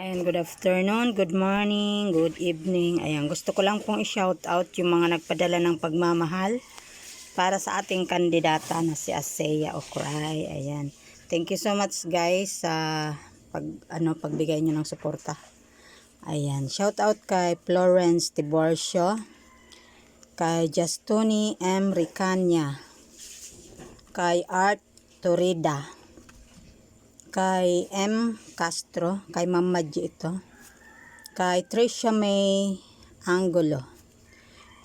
Ayan, good afternoon, good morning, good evening. Ayan, gusto ko lang pong i-shout out yung mga nagpadala ng pagmamahal para sa ating kandidata na si Aseya Okray. Ayan. Thank you so much guys sa pag ano pagbigay niyo ng suporta. Ayan, shout out kay Florence Tiborcio, kay Justuni M. Ricanya, kay Art Torida, kay M. Castro, kay Ma'am Madji ito, kay Tricia May Angulo,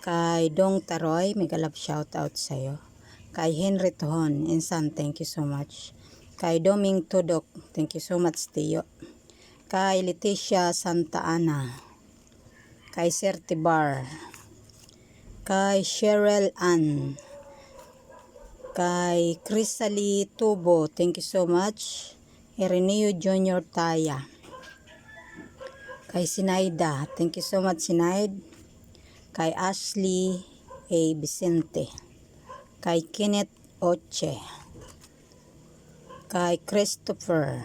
kay Dong Taroy, mega love shout out sa'yo, kay Henry Tohon, Insan, thank you so much, kay Doming Tudok, thank you so much Tiyo, kay Leticia Santa Ana, kay Certibar, kay Cheryl Ann, kay Crisali Tubo, thank you so much. Ireneo Junior Taya. Kay Sinaida, thank you so much Sinaid. Kay Ashley A. Vicente. Kay Kenneth Oche. Kay Christopher.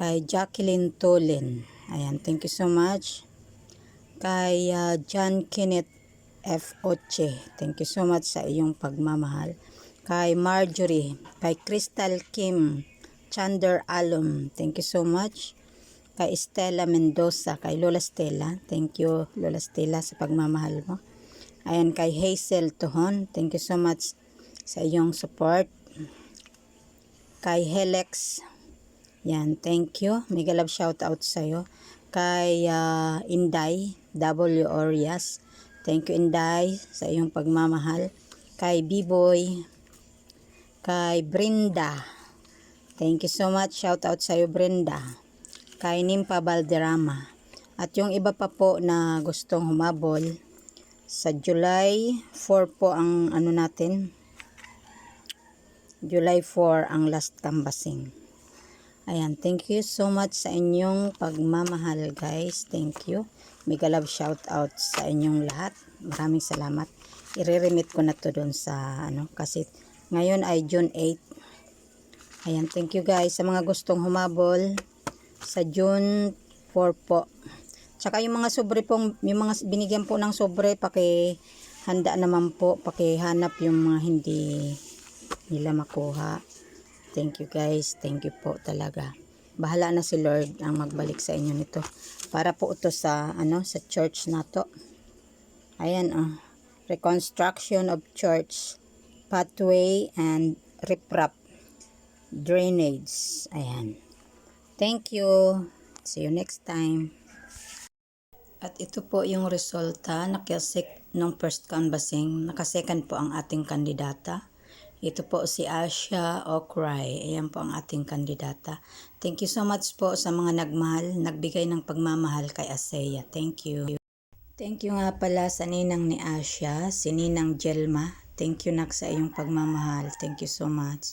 Kay Jacqueline Tolin. Ayan, thank you so much. Kay uh, John Kenneth F. Oche. Thank you so much sa iyong pagmamahal. Kay Marjorie. Kay Crystal Kim. Chander Alum. Thank you so much. Kay Estela Mendoza. Kay Lola Stella. Thank you Lola Stella sa pagmamahal mo. Ayan kay Hazel Tuhon. Thank you so much sa iyong support. Kay Helex. Yan, thank you. Mega love shout out sa iyo. Kay uh, Inday W. Orias. Thank you Inday sa iyong pagmamahal. Kay B-Boy. Kay Brenda. Thank you so much. Shout out sa iyo Brenda. Kay Nimpa Valderrama. At yung iba pa po na gustong humabol sa July 4 po ang ano natin. July 4 ang last canvassing. Ayan, thank you so much sa inyong pagmamahal guys. Thank you. Mega love shout out sa inyong lahat. Maraming salamat. Ireremit ko na to doon sa ano kasi ngayon ay June 8. Ayan, thank you guys sa mga gustong humabol sa June 4 po. Tsaka yung mga sobre pong, yung mga binigyan po ng sobre, paki handa naman po, pakihanap yung mga hindi nila makuha. Thank you guys. Thank you po talaga. Bahala na si Lord ang magbalik sa inyo nito. Para po ito sa ano sa church na to. Ayan oh. Reconstruction of church pathway and riprap drainage. Ayan. Thank you. See you next time. At ito po yung resulta. Nakasik nung first canvassing. Nakasecond po ang ating kandidata. Ito po si Asha Okray. Ayan po ang ating kandidata. Thank you so much po sa mga nagmahal, nagbigay ng pagmamahal kay Aseya. Thank you. Thank you nga pala sa ninang ni Asha, si Ninang Jelma. Thank you nak sa iyong pagmamahal. Thank you so much.